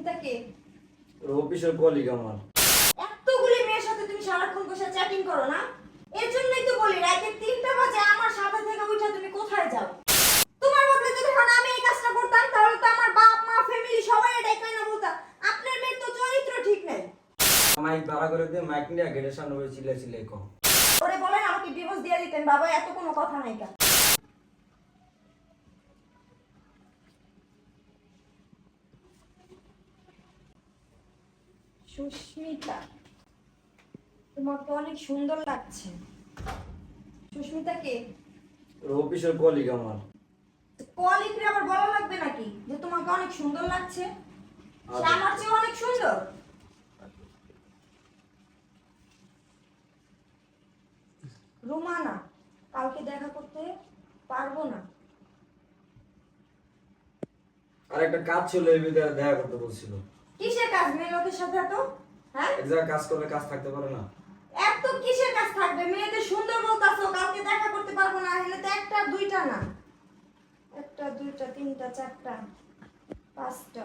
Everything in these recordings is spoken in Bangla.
সুস্মিতাকে ওর অফিসের কলিগ আমার। এতগুলি মেয়ের সাথে তুমি সারাক্ষণ বসে চ্যাটিং করো না? এর জন্যই তো বলি রাতে তিনটা বাজে আমার সাথে থেকে উঠে তুমি কোথায় যাও? তোমার বদলে যদি এখন আমি এই কাজটা করতাম তাহলে তো আমার বাপ মা ফ্যামিলি সবাই এটাই কাই না বলতাম আপনার মেয়ের তো চরিত্র ঠিক নেই। মাইক ভাড়া করে দিয়ে মাইক নিয়ে গেটের সামনে বসে চিল্লা কম ওরে বলেন আমাকে ডিভোর্স দিয়ে দিতেন বাবা এত কোনো কথা নাই কা সুস্মিতা তোমাকে অনেক সুন্দর লাগছে। সুস্মিতাকে? ওর অফিসের কলিগ আমার। কলিগরে আবার বলা লাগবে নাকি যে তোমাকে অনেক সুন্দর লাগছে? সে আচ্ছা। আমার চেয়ে অনেক সুন্দর। রুমানা কালকে দেখা করতে পারব না। আর একটা কাজ ছিল এই ভিতরে দেখা করতে বলছিল। কিসের কাজ মেয়ে লোকের সাথে এত? হ্যাঁ? জায়গায় কাজ করলে কাজ থাকতে পারে না। এত কিসের কাজ থাকবে? মেয়েদের সুন্দর বলতাছো কালকে দেখা করতে পারব না এখানে তো একটা দুইটা না। একটা দুইটা তিনটা চারটা পাঁচটা।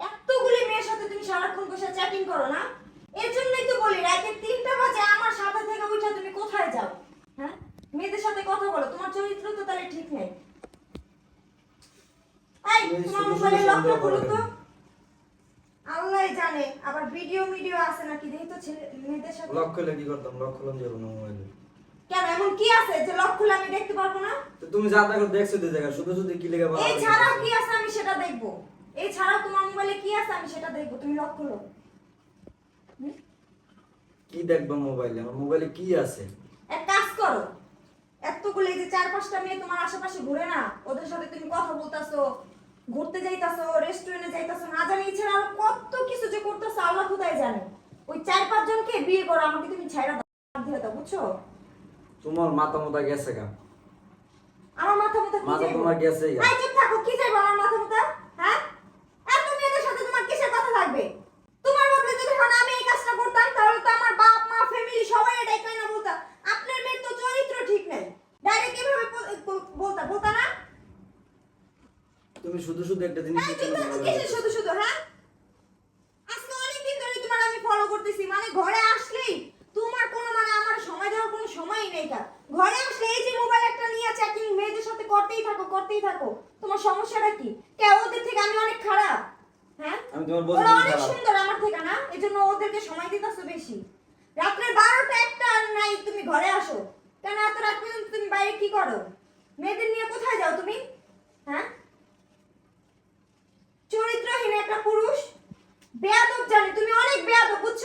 এতগুলি মেয়ের সাথে তুমি সারাক্ষণ বসে চ্যাটিং করো না? এর জন্যই তো বলি রাতে তিনটা বাজে আমার সাথে থেকে উঠে তুমি কোথায় যাও? হ্যাঁ? মেয়েদের সাথে কথা বলো তোমার চরিত্র তো তাহলে ঠিক নেই এই তুমি তোমার শুধু মোবাইলে শুধু লক সন্দেহ খুলো তো করো। আল্লাহ জানে আবার ভিডিও ভিডিও আছে নাকি? দেখি তো ছেলে মেয়েদের সাথে। লক খুলে করতাম? লক খুললাম যাব না মোবাইলে। কেন এমন কি আছে যে লক আমি দেখতে পারব না? তুমি যা দেখো দেখছ তো জায়গা শুধু শুধু কি লেগে এই ছাড়াও কি আছে আমি সেটা দেখব। এই ছাড়াও তোমার মোবাইলে কি আছে আমি সেটা দেখব। তুমি লক খুলো। কি দেখবা মোবাইলে? আমার মোবাইলে কি আছে? এক কাজ করো। এতগুলো এই যে চার পাঁচটা মেয়ে তোমার আশেপাশে ঘুরে না ওদের সাথে তুমি কথা বলতাছো ঘুরতে যাইতাছো রেস্টুরেন্টে যাইতাছো না জানি এছাড়া আরও কত কিছু যে করতেছো আল্লাহ খুদাই জানে? ওই চার পাঁচ জনকে বিয়ে করো আমাকে তুমি ছাইরা দাও বুঝছ? তোমার মাথা মোতা গেছে গা। আমার মাথা মুথা কি মাথা তোমার গেছেই গা। চুপ থাকো কি যাইবো আমার মাথা মুথা হ্যাঁ? এত মেয়েদের সাথে তোমার কিসের কথা থাকবে? তোমার বদলে যদি এখন আমি এই কাজটা করতাম তাহলে তো আমার বাপ মা ফ্যামিলি সবাই এটাই কাই না বলতাম আপনার মেয়ের তো চরিত্র ঠিক নাই। ডাইরেক্ট এভাবে বল- বল- বলতা বলতা না? তুমি শুধু শুধু একটা জিনিস কিসের শুধু শুধু হ্যাঁ? আজকে অনেকদিন ধরে তোমার আমি ফলো করতেছি মানে ঘরে আসলেই তোমার কোনো মানে আমার সময় দেওয়ার কোনো সময়ই নেই কার ঘরে আসলে এই যে মোবাইল একটা নিয়ে চ্যাটিং মেয়েদের সাথে করতেই থাকো করতেই থাকো। তোমার সমস্যাটা কি? কে ওদের থেকে আমি অনেক খারাপ হ্যাঁ? আমি তোমার বলছি অনেক সুন্দর আমার থেকে না এই জন্য ওদেরকে সময় দিতেছো বেশি। রাত্রে বারোটা একটা আর নাই তুমি ঘরে আসো। কেন এত রাত পর্যন্ত তুমি বাইরে কি করো? মেয়েদের নিয়ে কোথায় যাও তুমি? হ্যাঁ? চরিত্রহীন একটা পুরুষ। বেয়াদব জানি তুমি অনেক বেয়াদব বুঝছ?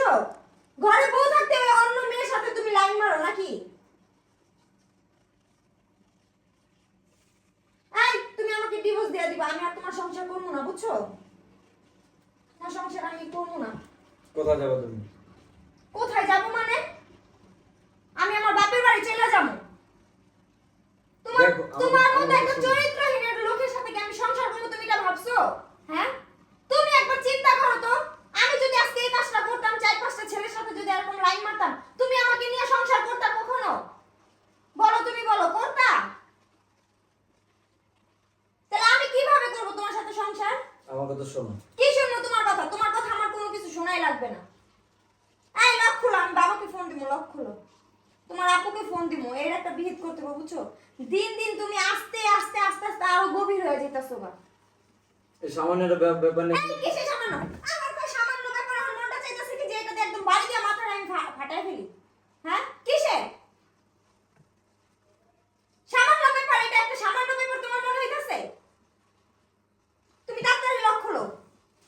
ঘরে বউ থাকতে অন্য মেয়ের সাথে তুমি লাইন মারো নাকি? এই তুমি আমাকে ডিভোর্স দিয়ে দিবা আমি আর তোমার সংসার করব না বুঝছ? তোমার সংসার আমি করব না। কোথায় যাবে তুমি? কোথায় যাব মানে? আমি আমার বাপের বাড়ি চলে যাব। তোমার তোমার মতো একটা চরিত্রহীন একটা লোকের সাথে কি আমি সংসার করব তুমি এটা ভাবছ হ্যাঁ তুমি একবার চিন্তা করো তো আমি যদি আজকে এই কাজটা করতাম চার পাঁচটা ছেলের সাথে যদি এরকম লাইন মারতাম তুমি আমাকে নিয়ে সংসার করতা কখনো বলো তুমি বলো করতা তাহলে আমি কীভাবে করব তোমার সাথে সংসার আমার কথা শোনো কি শুনব তোমার কথা তোমার কথা আমার কোনো কিছু শোনাই লাগবে না এই লক খুলো আমি বাবাকে ফোন দিব লক খুলো তোমার আপুকে ফোন দিব এর একটা বিহিত করতে হবে বুঝছ? দিন দিন তুমি আস্তে আস্তে আস্তে আস্তে আরও গভীর হয়ে যেতেছো গা। এই সামান্য ব্যাপার কিসে সামান্য? আমার কই সামান্য ব্যাপার আমার মনটা চাইতেছে কি যে এটাতে একদম বাড়ি দিয়ে মাথাটা আমি ফেলি। হ্যাঁ? কিসে সামান্য ব্যাপার এটা একটা সামান্য ব্যাপার তোমার মনে হইতাছে? তুমি তাড়াতাড়ি লক খুলো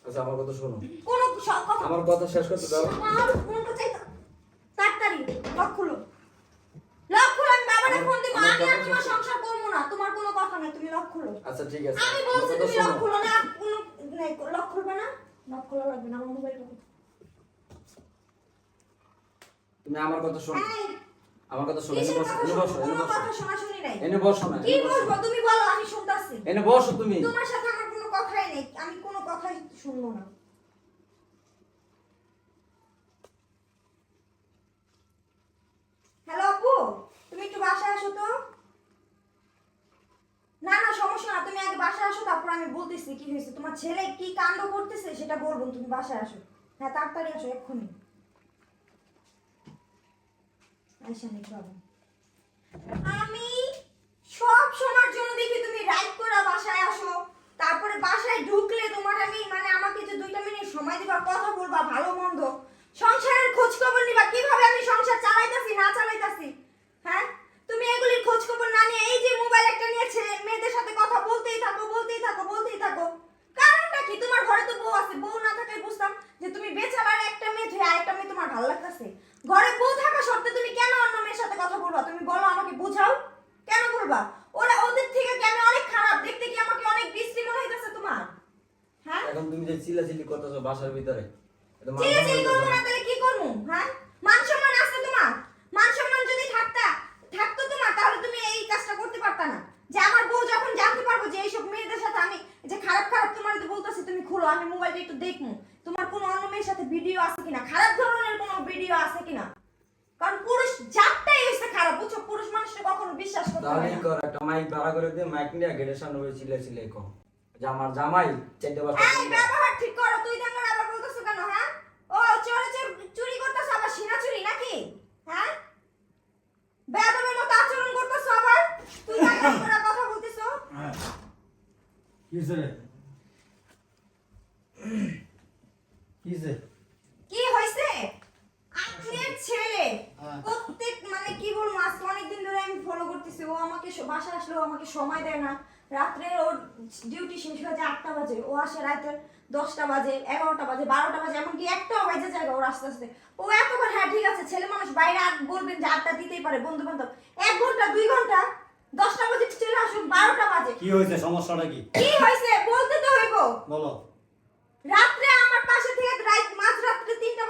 আচ্ছা আমার কথা শোনো। কোনো আমার কথা শেষ করতে দাও। আমার ফোনটা চাই তাড়াতাড়ি লক খুলো নাই তুমি লক খুলো। আচ্ছা ঠিক আছে। আমি বলছি তুমি লক খুলো না কোনো নাই, লক খুলবে না? লক খোলা লাগবে না আমার মোবাইল তুমি আমার কথা শোনো। আমার কথা শোনো এনে বসো এনে বসো এনে বসো। কথা শোনা শুনি নাই। এনে বসো না কি বলব? তুমি বলো আমি শুনতাছি। এনে বসো তুমি। তোমার সাথে আমার কোনো কথাই নেই। আমি কোনো কথাই শুনব না হ্যালো আপু তুমি একটু বাসায় আসো তো না না সমস্যা না তুমি আগে বাসায় আসো, তারপর আমি বলতেছি কি হয়েছে? তোমার ছেলে কি কাণ্ড করতেছে সেটা বলব, তুমি বাসায় আসো। হ্যাঁ তাড়াতাড়ি আসো, এক্ষুনি। আমি সব সময়ের জন্য দেখি তুমি রাইট করা বাসায় আসো তারপরে বাসায় ঢুকলে তোমার আমি মানে আমাকে যে দুইটা মিনিট সময় দিবা কথা বলবা ভালো মন্দ সংসারের খোঁজ খবর নিবা কীভাবে আমি সংসার চালাইতাছি না চালাইতাছি হ্যাঁ তুমি এগুলির খোঁজ খবর না নিয়ে এই যে মোবাইল একটা নিয়ে ছেলে মেয়েদের সাথে কথা বলতেই থাকো বলতেই থাকো বলতেই থাকো কারণটা কি তোমার ঘরে তো বউ আছে বউ না থাকায় বুঝতাম যে তুমি বেচারার একটা মেয়ে ধুয়ে আরেকটা মেয়ে তোমার ভালো লাগতেছে ঘরে বউ থাকা সত্ত্বে তুমি কেন অন্য মেয়ের সাথে কথা বলবা তুমি বলো আমাকে বোঝাও কেন ওরা ওদের থেকে কি আমি অনেক খারাপ? দেখতে কি আমাকে অনেক বিশ্রী মনে হইতেছে তোমার? হ্যাঁ? এখন তুমি যে চিল্লাচিল্লি করতেছো বাসার ভিতরে এটা চিলি চিলি সম্মান করব না। তাহলে কি করব? হ্যাঁ? মান সম্মান আছে তোমার? মান সম্মান যদি থাকতা থাকতো তোমার তাহলে তুমি এই কাজটা করতে পারতা না। যে আমার বউ যখন জানতে পারব যে এইসব মেয়েদের সাথে আমি যে খারাপ খারাপ তোমার তো বলতেছি তুমি খুলো আমি মোবাইলটা একটু দেখব তোমার কোনো অন্য মেয়ের সাথে ভিডিও আছে কিনা? খারাপ ধরনের কোনো ভিডিও আছে কিনা কারণ পুরুষ জাতটাই হচ্ছে খারাপ বুঝছ পুরুষ মানুষটা না কর একটা মাইক ভাড়া করে দিয়ে মাইক নিয়ে গেটের সামনে বসে চিল্লাই কম যে আমার জামাই চারটে বাজতে এই ব্যবহার ঠিক করো তুই দেখার আবার বলতেছো কেন হ্যাঁ? ও চোরে চোর চুরি করতেছো আবার সিনা চুরি নাকি? হ্যাঁ? বেয়াদবের মতো আচরণ করতেছো আবার? তুই করে কথা বলতেছো। কিসে রে? কিসে কি হয়েছে আপনার ছেলে হ্যাঁ। প্রত্যেক মানে কি বলব আজকে অনেকদিন ধরে আমি ফলো করতেছি বাসায় আসলে আমাকে সময় দেয় না। রাত্রে ওর ডিউটি শেষ হয়ে যায় আটটা বাজে। ও আসে রাতে দশটা বাজে এগারোটা বাজে বারোটা বাজে এমনকি একটাও বাজে যায় ওর আস্তে আস্তে। ও এতবার হ্যাঁ ঠিক আছে ছেলে মানুষ বাইরে আর বলবেন যে আটটা দিতেই পারে বন্ধু বান্ধব এক ঘণ্টা দুই ঘণ্টা দশটা বাজে চলে আসুন বারোটা বাজে। কি হয়েছে? সমস্যাটা কি? কি হয়েছে? বলতে তো হইব। বলো। রাত্রে আমার পাশে থেকে রাত মাঝ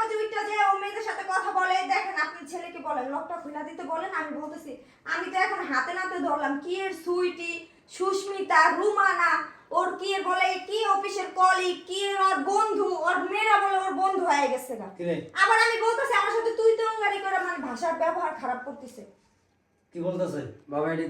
উঠটা যে ও মেয়েদের সাথে কথা বলে দেখেন আপনি ছেলেকে বলেন লকটা খুলে দিতে বলেন আমি বলতেছি আমি তো এখন হাতে নাতে ধরলাম কি এর সুইটি সুস্মিতা রুমানা ওর কি এর বলে কি অফিসের কলিগ কি এর ওর বন্ধু ওর মেয়েরা বলে ওর বন্ধু হয়ে গেছে রে? আবার আমি বলতেছি আমার সাথে তুই তো অঙ্গারি করে মানে ভাষার ব্যবহার খারাপ করতেছে। কি বলতেছে? বাবা এটি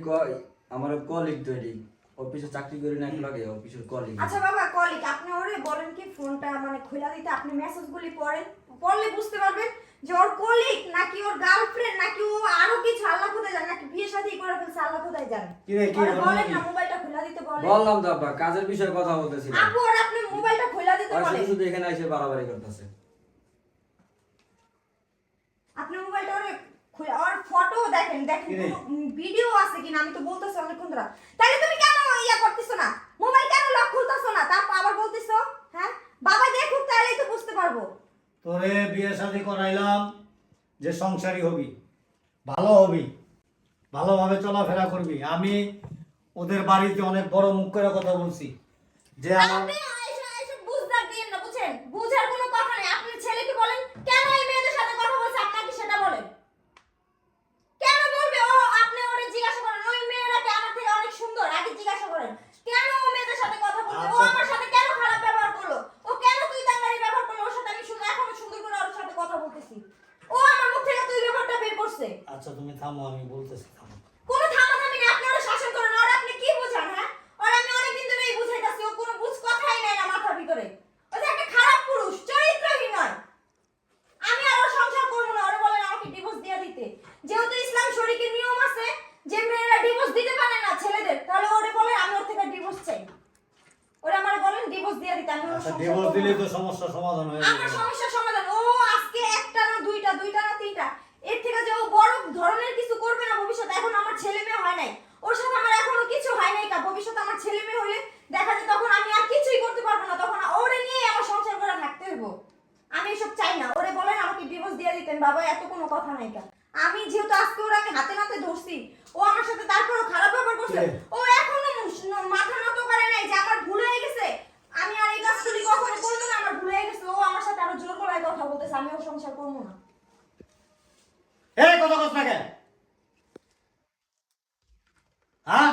আমার কলিগ তো এটি অফিসে চাকরি করি না একটু লাগে অফিসের কলিগ আচ্ছা বাবা কলিগ আপনি ওরে বলেন কি ফোনটা মানে খোলা দিতে আপনি মেসেজগুলি পড়েন। পড়লে বুঝতে পারবেন যে ওর কলিগ নাকি ওর গার্লফ্রেন্ড নাকি ও আরও কিছু আল্লাহ কোথায় জানে নাকি বিয়ে শাদী করে ফেলছে আল্লাহ কোথায় জানে। কি রে, কি ওরে বলেন না মোবাইলটা খোলা দিতে বলেন। বললাম তো আব্বা কাজের বিষয়ে কথা বলতেছিলাম। আপু ওর আপনি মোবাইলটা খোলা দিতে আর বলেন। শুধু এখানে এসে বাড়াবাড়ি করতেছে। আপনি মোবাইলটা ওরে খুলে ওর ফটো দেখেন দেখেন ভিডিও আছে কিনা আমি তো বলতেছি অনেকক্ষণ ধরে। তাহলে তুমি কেন ইয়া করতেছো না মোবাইল কেন লক খুলতেছো না তারপর আবার বলতেছো হ্যাঁ? বাবা দেখুক তাহলেই তো বুঝতে পারব। তোরে বিয়ে শাদি করাইলাম যে সংসারী হবি ভালো হবি ভালোভাবে চলাফেরা করবি। আমি ওদের বাড়িতে অনেক বড় মুখ করে কথা বলছি। যে আমার আপনি এসব এসব বুঝদার দিয়েন না বুঝছেন বুঝার কোনো কথা নেই আপনি ছেলেকে বলেন কেন এই মেয়েদের সাথে কথা বলছে আপনাকে সেটা বলেন কেন বলবে ও আপনি ওরে জিজ্ঞাসা করেন ওই মেয়েরা কি আমার থেকে অনেক সুন্দর আগে জিজ্ঞাসা করেন কেন ও মেয়েদের সাথে কথা বলবে ও আচ্ছা। আমার সাথে কেন খারাপ ব্যবহার করল ও কেন তুই দাঙ্গারি ব্যবহার করল ওর সাথে আমি সুন্দর এখনও সুন্দর করে ওর সাথে কথা বলতেছি ও আমার মুখ থেকে তুই ব্যাপারটা বের করছে আচ্ছা তুমি থামো আমি বলতেছি থামো কোনো থামাথামি নেই আপনি ওরা শাসন করেন ওরা আপনি কি বোঝান হ্যাঁ ওরা আমি অনেকদিন ধরে এই বুঝাইতাছি ও কোনো বুঝ কথাই নাই না মাথার ভিতরে ও যে একটা খারাপ পুরুষ চরিত্রহীন নয় আমি আর ওর সংসার করব না ওরা বলেন আমাকে ডিভোর্স দিয়ে দিতে যেহেতু ইসলাম শরীকের নিয়ম আছে যে মেয়েরা ডিভোর্স দিতে পারে না ছেলেদের তাহলে ওরে বলে আমি ওর থেকে ডিভোর্স চাই ওরা আমার বলেন ডিভোর্স দিয়ে দিতে আমি ওর আচ্ছা সংসার ডিভোর্স করব দিলে না। তো সমস্যার সমাধান হয়ে আমার যাবে সমস্যার সমাধান ও আজকে একটা না দুইটা দুইটা না তিনটা এর থেকে যে ও বড় ধরনের কিছু করবে না ভবিষ্যতে এখন আমার ছেলে মেয়ে হয় নাই ওর সাথে আমার এখনও কিছু হয় নাই কা ভবিষ্যতে আমার ছেলে মেয়ে হলে দেখা যায় তখন আমি আর কিছুই করতে পারব না তখন ওরে নিয়ে আমার সংসার করে থাকতে হইব আমি এসব চাই না ওরে বলেন আমাকে ডিভোর্স দিয়ে দিতেন বাবা এত কা আমি যেহেতু আজকে ওরা আমি হাতে নাতে ধরছি ও আমার সাথে তারপরও খারাপ ব্যবহার করছে ও এখনও মাথা নত করে নাই যে আমার ভুল হয়ে গেছে। আমি আর এই কাজগুলি কখনো করব না আমার ভুল হয়ে গেছে। ও আমার সাথে আরও জোর গলায় কথা বলতেছে আমি ওর সংসার করব না। এই কথা কথা না কেন? হ্যাঁ?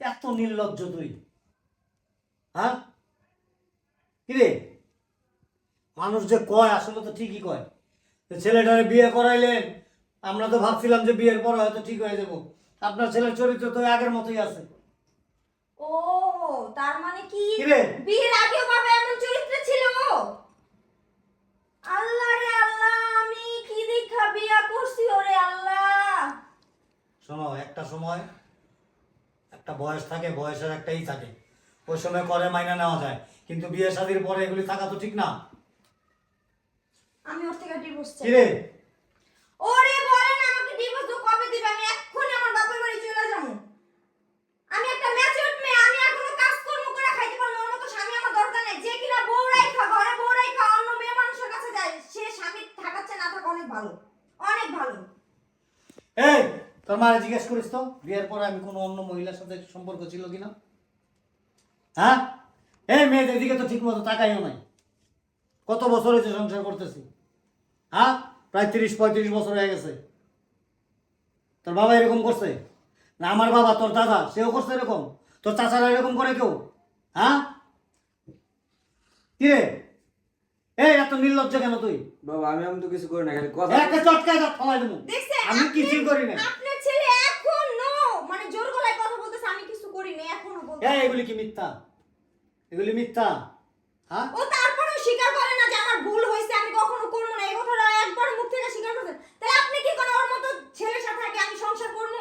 এত নির্লজ্জ তুই। হ্যাঁ? কিরে মানুষ যে কয় আসলে তো ঠিকই কয়। তো ছেলেটারে বিয়ে করাইলেন আমরা তো ভাবছিলাম যে বিয়ের পরে হয়তো ঠিক হয়ে যাব। আপনার ছেলের চরিত্র তো আগের মতোই আছে। ও তার মানে কি? বিয়ের আগেও বাবা এমন চরিত্র ছিল? আল্লাহ রে আল্লাহ আমি কি দেখা বিয়া করছি ওরে আল্লাহ? শোনো একটা সময় একটা বয়স থাকে বয়সের একটাই থাকে। ওই সময় করে মাইনা নেওয়া যায়। কিন্তু বিয়ে শাদির পরে এগুলি থাকা তো ঠিক না। আমি ওর থেকে ডিভোর্স চাই। কি রে ওরে বলেন আমাকে ডিভোর্স তো কবে দিবে? আমি এক্ষুনি আমার বাপের বাড়ি চলে যাব। আমি একটা ম্যাচিউরড মেয়ে আমি এখনও কাজ কর্ম করে খাইতে পারব ওর মতো স্বামী আমার দরকার নেই। যে কিনা বউ রাইখা ঘরে বউ রাইখা অন্য মেয়ে মানুষের কাছে যায় সে স্বামী থাকাচ্ছে না থাকা অনেক ভালো। অনেক ভালো। এই তোর মারে জিজ্ঞেস করিস তো বিয়ের পরে আমি কোনো অন্য মহিলার সাথে সম্পর্ক ছিল কিনা? হ্যাঁ? এই মেয়েদের দিকে তো ঠিক মতো তাকাইও নাই। কত বছর হয়েছে সংসার করতেছি? হ্যাঁ? প্রায় তিরিশ পঁয়ত্রিশ বছর হয়ে গেছে। তোর বাবা এরকম করছে? না আমার বাবা তোর দাদা সেও করছে এরকম? তোর চাচারা এরকম করে কেউ? হ্যাঁ? কি রে এই এত নির্লজ্জ কেন তুই? বাবা আমি আমি তো কিছু করি না খালি কথা একটা চটকায় দাঁত ফলাই দেবো। আমি কিছুই করি না আপনার ছেলে এখনও মানে জোর গলায় কথা বলতেছে আমি কিছু করিনি এখনও বলতে এই এগুলি কি মিথ্যা? এগুলি মিথ্যা? হ্যাঁ? ও তারপরেও স্বীকার করে না যে আমার ভুল হয়েছে আমি কখনো করব না এই কথাটা একবার মুখ থেকে স্বীকার করছেন তাহলে আপনি কি করেন ওর মতো ছেলের সাথে আগে আমি সংসার করব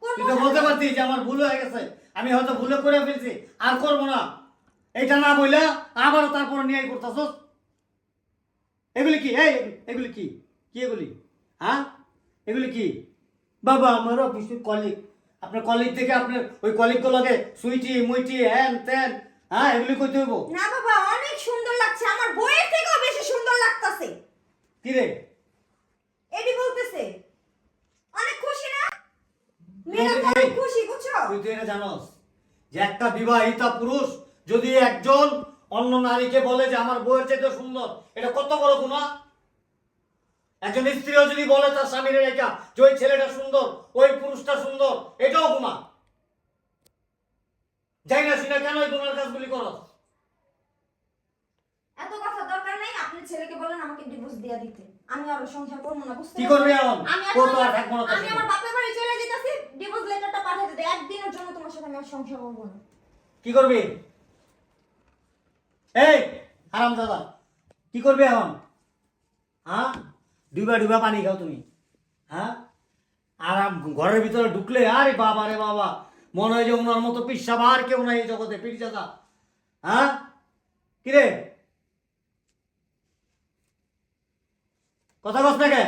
বলেন তুই তো বলতে পারতি যে আমার ভুল হয়ে গেছে। আমি হয়তো ভুলে করে ফেলছি। আর করব না। এটা না বইলা আবারও তারপর নিয়ে করতেছ এগুলি কি? এই এগুলি কি? কি এগুলি? হ্যাঁ? এগুলি কি? বাবা আমার অফিসের কলিগ আপনার কলিগ থেকে আপনার ওই কলিগগুলোকে সুইটি মুইটি হ্যান ত্যান হ্যাঁ এগুলি কইতে হইব। না বাবা অনেক সুন্দর লাগছে। আমার বইয়ের থেকেও বেশি সুন্দর লাগতাছে। কি রে? এডি বলতেছে অনেক খুশি না মেয়েরা তো এই- অনেক খুশি বুঝছ? তুই তো এটা জানোস যে একটা বিবাহিতা পুরুষ যদি একজন অন্য নারীকে বলে যে আমার বউয়ের চাইতে সুন্দর এটা কত বড় গুণা একজন স্ত্রীও যদি বলে তার স্বামীর রেখা যে ওই ছেলেটা সুন্দর ওই পুরুষটা সুন্দর এটাও গুণা যাই না শুনে কেন ওই গুণার কাজগুলি করস? এত কথা দরকার নাই আপনি ছেলেকে বলেন আমাকে ডিভোর্স দিয়ে দিতে। আমি আর সংসার করব না বুঝতে কি? করবি এখন? আমি ও এখন তো আর থাকব না আমি আমার বাপের বাড়ি চলে যেতেছি ডিভোর্স লেটারটা পাঠিয়ে দিতে একদিনের জন্য তোমার সাথে আমি কি করবি? এই আরাম দাদা, কি এখন? হ্যাঁ? ডুবা ডুবা পানি খাও তুমি। হ্যাঁ? আর ঘরের ভিতরে ঢুকলে, আরে বাবা রে বাবা, মনে হয় যে ওনার মতো পিসাব আর কেউ নাই এই জগতে দাদা হ্যাঁ? কিরে কথা কস না কে?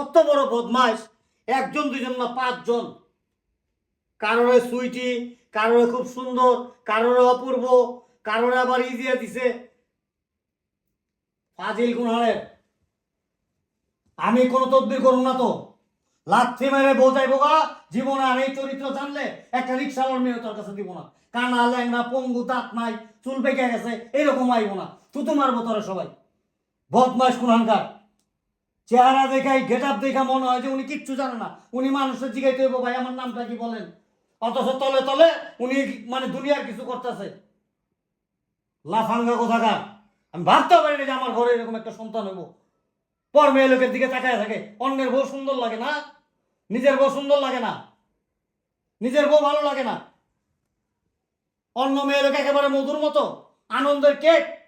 কত বড় বদমাস একজন দুজন না পাঁচজন? কারোরে সুইটি, কারোরে খুব সুন্দর, কারোরে অপূর্ব, কারোরে আবার ইজিয়া দিছে। ফাজিল গুণারের আমি কোনো তদবির করুন না তো। লাথি মেরে বোঝাই গা, জীবনে আর এই চরিত্র জানলে একটা রিক্সাওয়ালার মেয়ে তোর কাছে দিব না। কানা ল্যাংনা পঙ্গু, দাঁত নাই, চুল পেকে গেছে, এরকম আইব না। তুতু মারবো তোরা সবাই। বদমাস কুনহানকার চেহারা দেখাই গেট আপ দেখা মনে হয় যে উনি কিচ্ছু জানে না। উনি মানুষের জিগাইতে হইব, ভাই, আমার নামটা কি বলেন? অথচ তলে তলে উনি মানে দুনিয়ার কিছু করতেছে। লাফাঙ্গা কোথাকার? আমি ভাবতে পারি না যে আমার ঘরে এরকম একটা সন্তান হইব। পর মেয়ে লোকের দিকে তাকায় থাকে, অন্যের বউ সুন্দর লাগে না? নিজের বউ সুন্দর লাগে না? নিজের বউ ভালো লাগে না? অন্য মেয়ে লোক একেবারে মধুর মতো, আনন্দের কেক